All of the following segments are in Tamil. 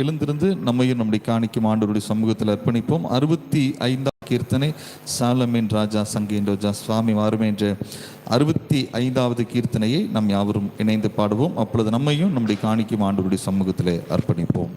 எழுந்திருந்து நம்மையும் நம்முடைய காணிக்கும் ஆண்டவருடைய சமூகத்தில் அர்ப்பணிப்போம். அறுபத்தி ஐந்தாம் கீர்த்தனை சாலமின் ராஜா சங்கீன் ரோஜா சுவாமி வாருமே என்ற அறுபத்தி ஐந்தாவது கீர்த்தனையை நாம் யாவரும் இணைந்து பாடுவோம். அப்பொழுது நம்மையும் நம்முடைய காணிக்கும் ஆண்டவருடைய சமூகத்தில் அர்ப்பணிப்போம்.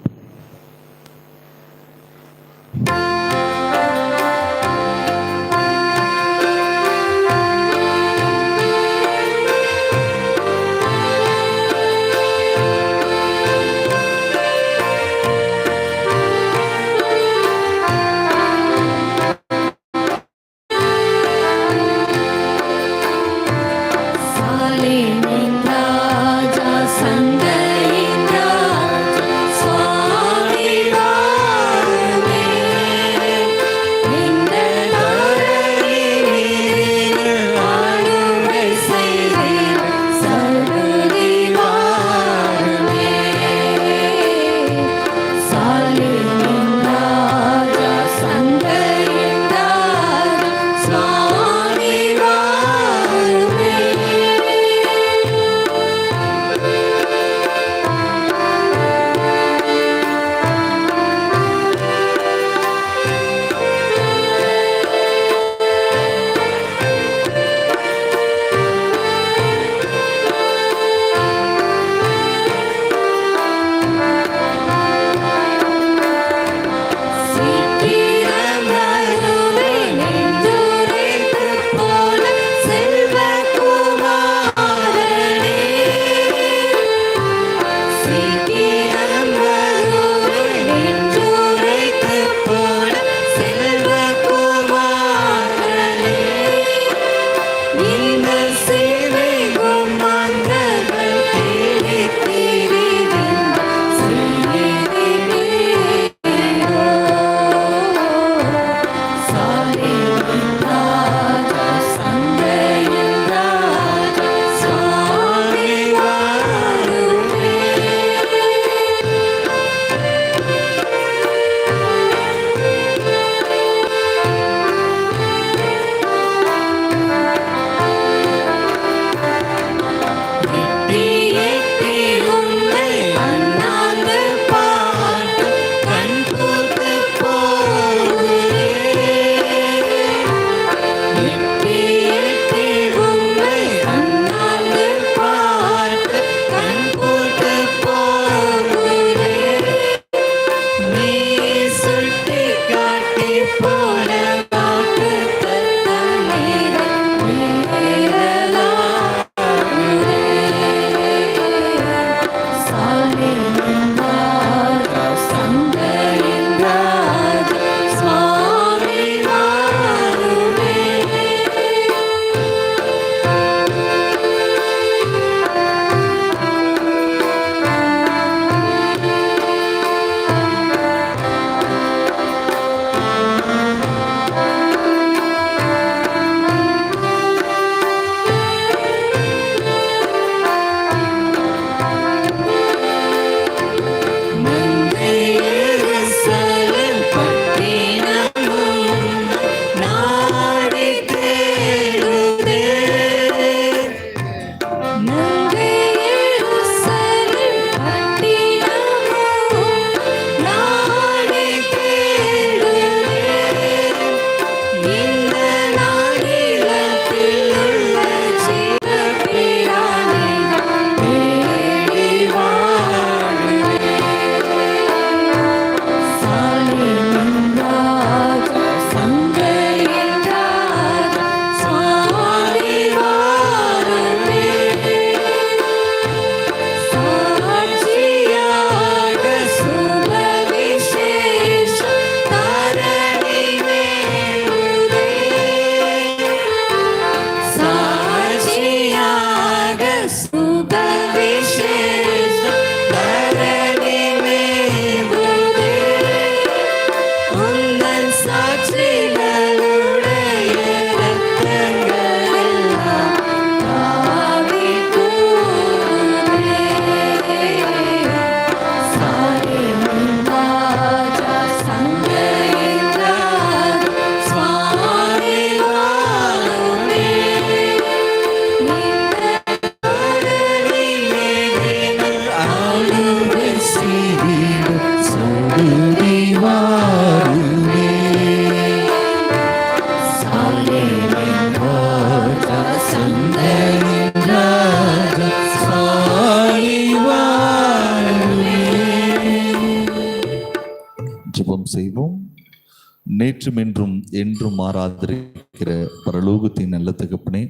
நேற்றும் என்றும் என்றும் மாறாதிருக்கிற பரலோகத்தின் நல்ல தகப்பனே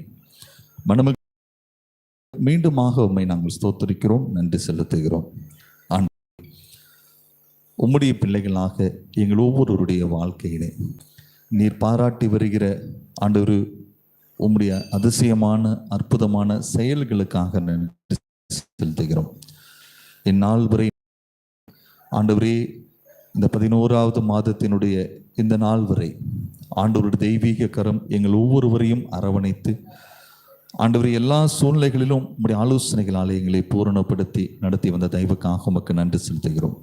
மனம மீண்டுமாக உம்மை நாங்கள் ஸ்தோத்தரிக்கிறோம் நன்றி செலுத்துகிறோம். ஆண்டு உம்முடைய பிள்ளைகளாக எங்கள் ஒவ்வொருவருடைய வாழ்க்கையிலே நீர் பாராட்டி வருகிற ஆண்டவர் உம்முடைய அதிசயமான அற்புதமான செயல்களுக்காக நன்றி செலுத்துகிறோம். இந்நாள் வரை ஆண்டவரே இந்த பதினோராவது மாதத்தினுடைய இந்த நாள் வரை ஆண்டவருடைய தெய்வீக கரம் எங்கள் ஒவ்வொருவரையும் அரவணைத்து ஆண்டவர் எல்லா சூழ்நிலைகளிலும் நம்முடைய ஆலோசனைகளால் எங்களை பூரணப்படுத்தி நடத்தி வந்த தெய்வக்காக உமக்கு நன்றி செலுத்துகிறோம்.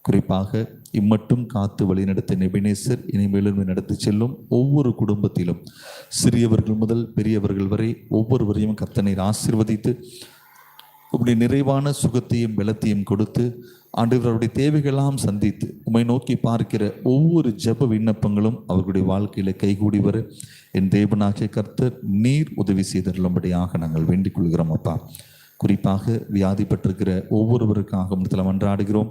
குறிப்பாக இம்மட்டும் காத்து வழிநடத்த நெபினேசர் இனிமேலும் நடத்தி செல்லும் ஒவ்வொரு குடும்பத்திலும் சிறியவர்கள் முதல் பெரியவர்கள் வரை ஒவ்வொருவரையும் கர்த்தனை ஆசிர்வதித்து உம்முடைய நிறைவான சுகத்தையும் பலத்தையும் கொடுத்து ஆண்டவருடைய தேவைகளெல்லாம் சந்தித்து உம்மை நோக்கி பார்க்கிற ஒவ்வொரு ஜெப விண்ணப்பங்களும் அவர்களுடைய வாழ்க்கையில கைகூடி வர. என் தேவனாகிய கர்த்தர் நீர் உதவி செய்தருளும்படியாக நாங்கள் வேண்டிக் கொள்கிறோம் அப்பா. குறிப்பாக வியாதிப்பட்டிருக்கிற ஒவ்வொருவருக்காக இடத்துல மன்றாடுகிறோம்.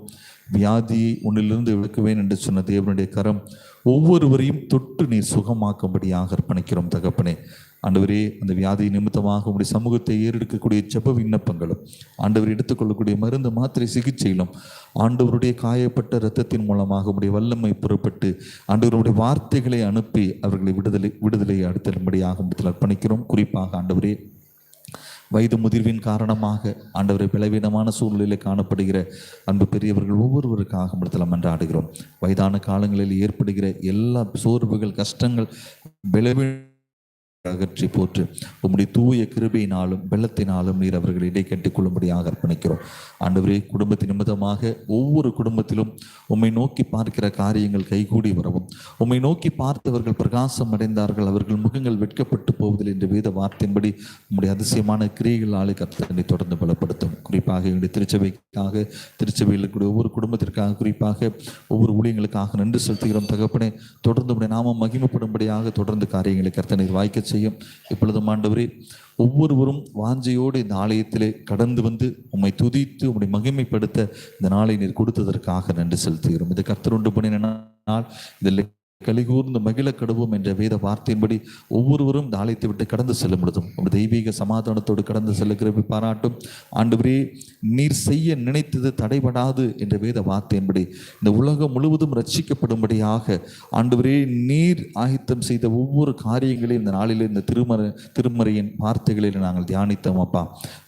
வியாதியை உன்னிலிருந்து விளக்குவேன் என்று சொன்ன தேவனுடைய கரம் ஒவ்வொருவரையும் தொட்டு நீர் சுகமாக்கும்படியாக அர்ப்பணிக்கிறோம் தகப்பனே. ஆண்டவரே அந்த வியாதி நிமித்தமாக உங்களுடைய சமூகத்தை ஏறெடுக்கக்கூடிய ஜப விண்ணப்பங்களும் ஆண்டவர் எடுத்துக்கொள்ளக்கூடிய மருந்து மாத்திரை சிகிச்சையிலும் ஆண்டவருடைய காயப்பட்ட இரத்தத்தின் மூலமாக உடைய வல்லமை புறப்பட்டு ஆண்டவருடைய வார்த்தைகளை அனுப்பி அவர்களை விடுதலை விடுதலை அடுத்தபடியாக அர்ப்பணிக்கிறோம். குறிப்பாக ஆண்டவரே வயது முதிர்வின் காரணமாக ஆண்டவரை பலவீனமான சூழ்நிலையில் காணப்படுகிற அன்பு பெரியவர்கள் ஒவ்வொருவருக்காக இடத்துல மன்றாடுகிறோம் வயதான காலங்களில் ஏற்படுகிற எல்லா சோர்வுகள் கஷ்டங்கள் பலவீன அகற்றி போற்று. உம்முடைய தூய கிருபையினாலும் வெள்ளத்தினாலும் நீர் அவர்களை இடை கட்டிக் கொள்ளும்படியாக அர்ப்பணிக்கிறோம். ஆண்டவரே குடும்பத்தின் நிமித்தமாக ஒவ்வொரு குடும்பத்திலும் உம்மை நோக்கி பார்க்கிற காரியங்கள் கைகூடி வரவும். உம்மை நோக்கி பார்த்தவர்கள் பிரகாசம் அடைந்தார்கள் அவர்கள் முகங்கள் வெட்கப்பட்டு போவதில் என்ற வேத வார்த்தையின்படி உம்முடைய அதிசயமான கிரியைகளாலே கர்த்தனை தொடர்ந்து பலப்படுத்தும். குறிப்பாக எங்களுடைய திருச்சபைக்காக திருச்சபையில் இருக்கக்கூடிய ஒவ்வொரு குடும்பத்திற்காக குறிப்பாக ஒவ்வொரு ஊழியங்களுக்காக நன்றி செலுத்துகிறோம். தகப்பனே தொடர்ந்து உடைய நாமம் மகிமப்படும்படியாக தொடர்ந்து காரியங்களை கர்த்தனை வாய்க்க செய்யும். இப்பொழுதும் ஆண்டவரே ஒவ்வொருவரும் வாஞ்சையோடு இந்த ஆலயத்திலே கடந்து வந்து உம்மை துதித்து உம்மை மகிமைப்படுத்த இந்த நாளை நீர் கொடுத்ததற்காக நன்றி செலுத்துகிறோம். இது கர்த்தர் உண்டு பண்ணினால் இதில் கலிகூர்ந்து மகிழ கடுவோம் என்ற வேத வார்த்தையின்படி ஒவ்வொருவரும் இந்த ஆலயத்தை விட்டு கடந்து செல்ல முடியும் ஒரு தெய்வீக சமாதானத்தோடு கடந்து செல்ல பாராட்டும். ஆண்டவரே நீர் செய்ய நினைத்தது தடைபடாது என்ற வேத வார்த்தையின்படி இந்த உலகம் முழுவதும் ரட்சிக்கப்படும்படியாக ஆண்டவரே நீர் ஆயத்தம் செய்த ஒவ்வொரு காரியங்களையும் இந்த நாளில் இந்த திருமறை திருமறையின் வார்த்தைகளில் நாங்கள் தியானித்தோம் அப்பா.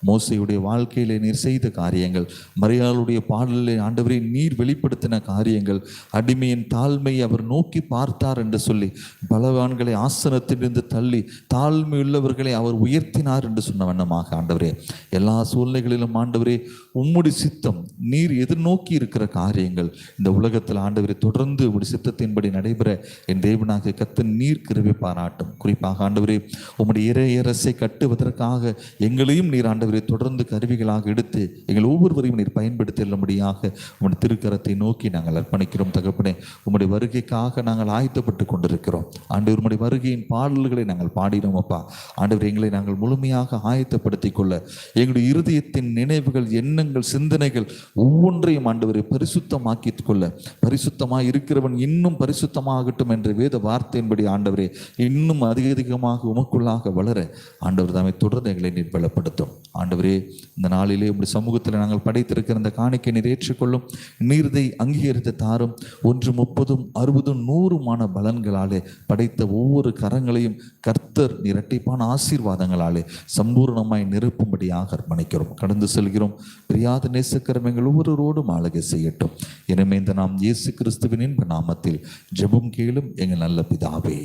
மோசையுடைய வாழ்க்கையிலே நீர் செய்த காரியங்கள் மரியாளுடைய பாடலில் ஆண்டவரே நீர் வெளிப்படுத்தின காரியங்கள் அடிமையின் தாழ்மையை அவர் நோக்கி பார்த்தார் என்று சொல்லி பலவான்களை ஆசனத்திலிருந்து தள்ளி தாழ்மையுள்ளவர்களை அவர் உயர்த்தினார் என்று சொன்ன வண்ணமாக ஆண்டவரே எல்லா சூழ்நிலைகளிலும் ஆண்டவரே உம்முடைய சித்தம் நீர் எதிர்நோக்கி இருக்கிற காரியங்கள் இந்த உலகத்தில் ஆண்டவரை தொடர்ந்து உடைய சித்தத்தின்படி நடைபெற என் தேவனாக கத்த நீர் கிருபை பாராட்டும். குறிப்பாக ஆண்டவரே உம்முடைய இறை அரசை கட்டுவதற்காக எங்களையும் நீர் ஆண்டவரை தொடர்ந்து கருவிகளாக எடுத்து எங்கள் ஒவ்வொருவரையும் நீர் பயன்படுத்தியுள்ளபடியாக உம்முடைய திருக்கரத்தை நோக்கி நாங்கள் அர்ப்பணிக்கிறோம். தகப்பனே உம்முடைய வருகைக்காக நாங்கள் ஆயத்தப்பட்டு கொண்டிருக்கிறோம். ஆண்டவர் உடைய வருகையின் பாடல்களை நாங்கள் பாடினோம் அப்பா. ஆண்டவர் எங்களை நாங்கள் முழுமையாக ஆயத்தப்படுத்திக் கொள்ள எங்களுடைய இருதயத்தின் நினைவுகள் எண்ணங்கள் சிந்தனைகள் ஒவ்வொன்றையும் ஆண்டவரை பரிசுத்தமாக்கி கொள்ள. பரிசுத்தமாக இருக்கிறவன் இன்னும் பரிசுத்தமாகட்டும் என்ற வேத வார்த்தையின்படி ஆண்டவரே இன்னும் அதிக அதிகமாக உமக்குள்ளாக வளர ஆண்டவர் தாமே தொடர்ந்து எங்களை நீர் பலப்படுத்தும். ஆண்டவரே இந்த நாளிலே உடைய சமூகத்தில் நாங்கள் படைத்திருக்கிற இந்த காணிக்கை நீர் ஏற்றுக்கொள்ளும். நீர்தை அங்கீகரித்து தாரும். ஒன்று முப்பதும் அறுபதும் போதுமான பலன்களாலே படைத்த ஒவ்வொரு கரங்களையும் கர்த்தர் இரட்டிப்பான ஆசீர்வாதங்களாலே சம்பூர்ணமாய் நிரப்பும்படியாக அர்ப்பணிக்கிறோம். கடந்து செல்கிறோம். பிரியாத நேசக்கரம் எங்கள் ஒவ்வொருவரோடும் ஆளுகை செய்யட்டும். எனமே இந்த நாம் இயேசு கிறிஸ்துவின் இன்ப நாமத்தில் ஜெபும் கேளும் எங்கள் நல்ல பிதாவே.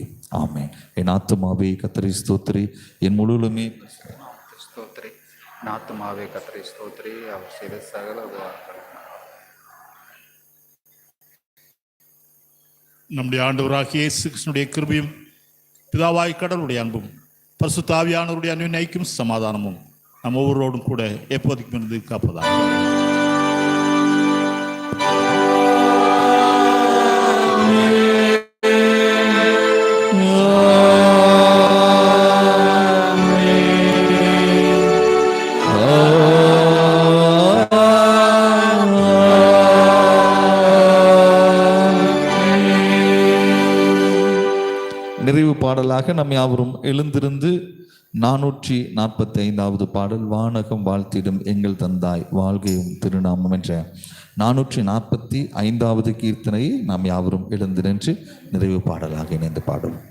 ஆமேன். என் ஆத்துமாவே கத்தரி ஸ்தோத்ரி என் முழுவலுமே ஸ்தோத்ரி நாத்துமாவே கத்தரி ஸ்தோத்ரி அவர் செய்த சகல நம்முடைய ஆண்டவராக இயேசு கிருஷ்ணனுடைய கிருபியும் பிதாவாய் கடவுளுடைய அன்பும் பரிசுத்தாவியானவருடைய அன்பின் ஐக்கியம் சமாதானமும் நம்ம ஒவ்வொருவரோடும் கூட எப்போதைக்கும் இருந்து காப்பதாக. நிறைவு பாடலாக நம் யாவரும் எழுந்திருந்து நானூற்றி நாற்பத்தி ஐந்தாவது பாடல் வானகம் வாழ்த்திடும் எங்கள் தந்தாய் வாழ்கையும் திருநாமம் என்ற நானூற்றி நாற்பத்தி ஐந்தாவது கீர்த்தனையை நாம் யாவரும் எழுந்திருந்து நிறைவு பாடலாக இணைந்து பாடுவோம்.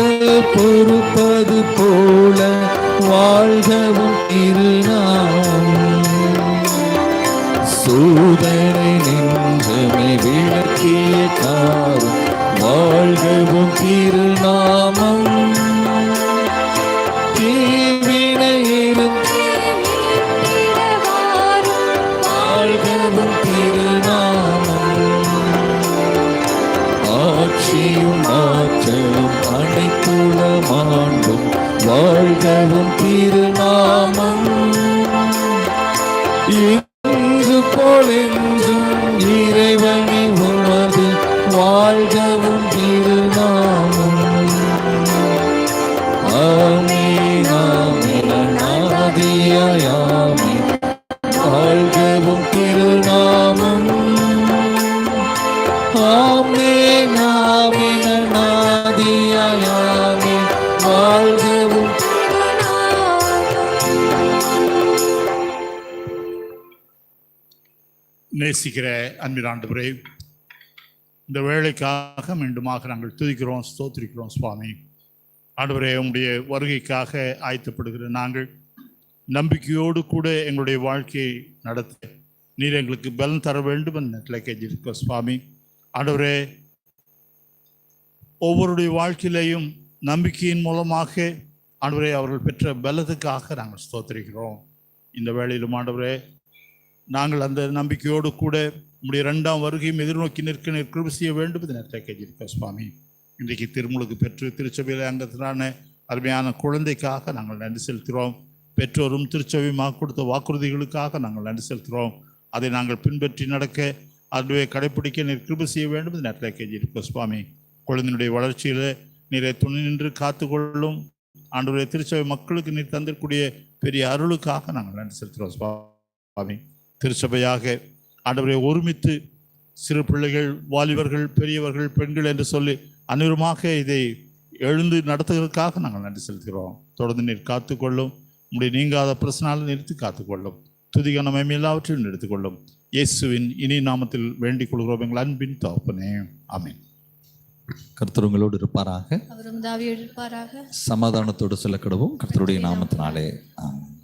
நாங்கள் பொறுப்பது போல வாழ்கவும் திருநாமம் சூதனை நின்றமை விளக்கிய காரம் வாழ்கவும் திருநாமம். மூலமாண்டும் வாழ்கவும் திருநாமம். நேசிக்கிற அன்பின் இந்த வேலைக்காக மீண்டுமாக நாங்கள் துதிக்கிறோம் ஸ்தோத்திரிக்கிறோம் சுவாமி. ஆண்டவரே உங்களுடைய வருகைக்காக ஆயத்தப்படுகிற நாங்கள் நம்பிக்கையோடு கூட எங்களுடைய வாழ்க்கையை நடத்த நீர் எங்களுக்கு பலன் தர வேண்டும் என்ற நெட்டில் கேட்டிருக்கோம் சுவாமி. ஆண்டவரே ஒவ்வொருடைய வாழ்க்கையிலையும் நம்பிக்கையின் மூலமாக ஆண்டவரே அவர்கள் பெற்ற பலத்துக்காக நாங்கள் ஸ்தோத்திரிக்கிறோம். இந்த வேளையிலும் ஆண்டவரே நாங்கள் அந்த நம்பிக்கையோடு கூட உம்முடைய இரண்டாம் வருகையும் எதிர்நோக்கி நிற்க நீர் செய்ய வேண்டும் என்று நேரத்தை கேட்டிருக்கோம் சுவாமி. இன்றைக்கு திருமுழுக்கு பெற்று திருச்சபையில் அங்கத்தினான அருமையான குழந்தைக்காக நாங்கள் நன்றி செலுத்துகிறோம். பெற்றோரும் திருச்சபையுமாக கொடுத்த வாக்குறுதிகளுக்காக நாங்கள் நன்றி செலுத்துகிறோம். அதை நாங்கள் பின்பற்றி நடக்க அதுவே கடைப்பிடிக்க நீர் கிருப செய்ய வேண்டும் என்று நேரத்தில் கேட்டிருக்கோம் சுவாமி. குழந்தையினுடைய வளர்ச்சியில் நீரை துணை நின்று காத்துக்கொள்ளும் ஆண்டுடைய திருச்சபை மக்களுக்கு நீர் தந்திருக்கூடிய பெரிய அருளுக்காக நாங்கள் நன்றி செலுத்துகிறோம் சுவாமி. திருச்சபையாக ஆண்டவரை ஒருமித்து சிறு பிள்ளைகள் வாலிபர்கள் பெரியவர்கள் பெண்கள் என்று சொல்லி அனைவருமாக இதை எழுந்து நடத்துவதற்காக நாங்கள் நன்றி செலுத்துகிறோம். தொடர்ந்து நீர் காத்துக்கொள்ளும். உங்களுடைய நீங்காத பிரச்சனால நிறுத்தி காத்துக்கொள்ளும். துதிக நம்ம எல்லாவற்றையும் எடுத்துக்கொள்ளும் இயேசுவின் இனி நாமத்தில் வேண்டிக் கொள்கிறோம் எங்கள் அன்பின் தகப்பனே. ஆமென். கர்த்தர் உங்களோடு இருப்பாராக. சமாதானத்தோடு செல்ல கடவும் கர்த்தருடைய நாமத்தினாலே. ஆமென்.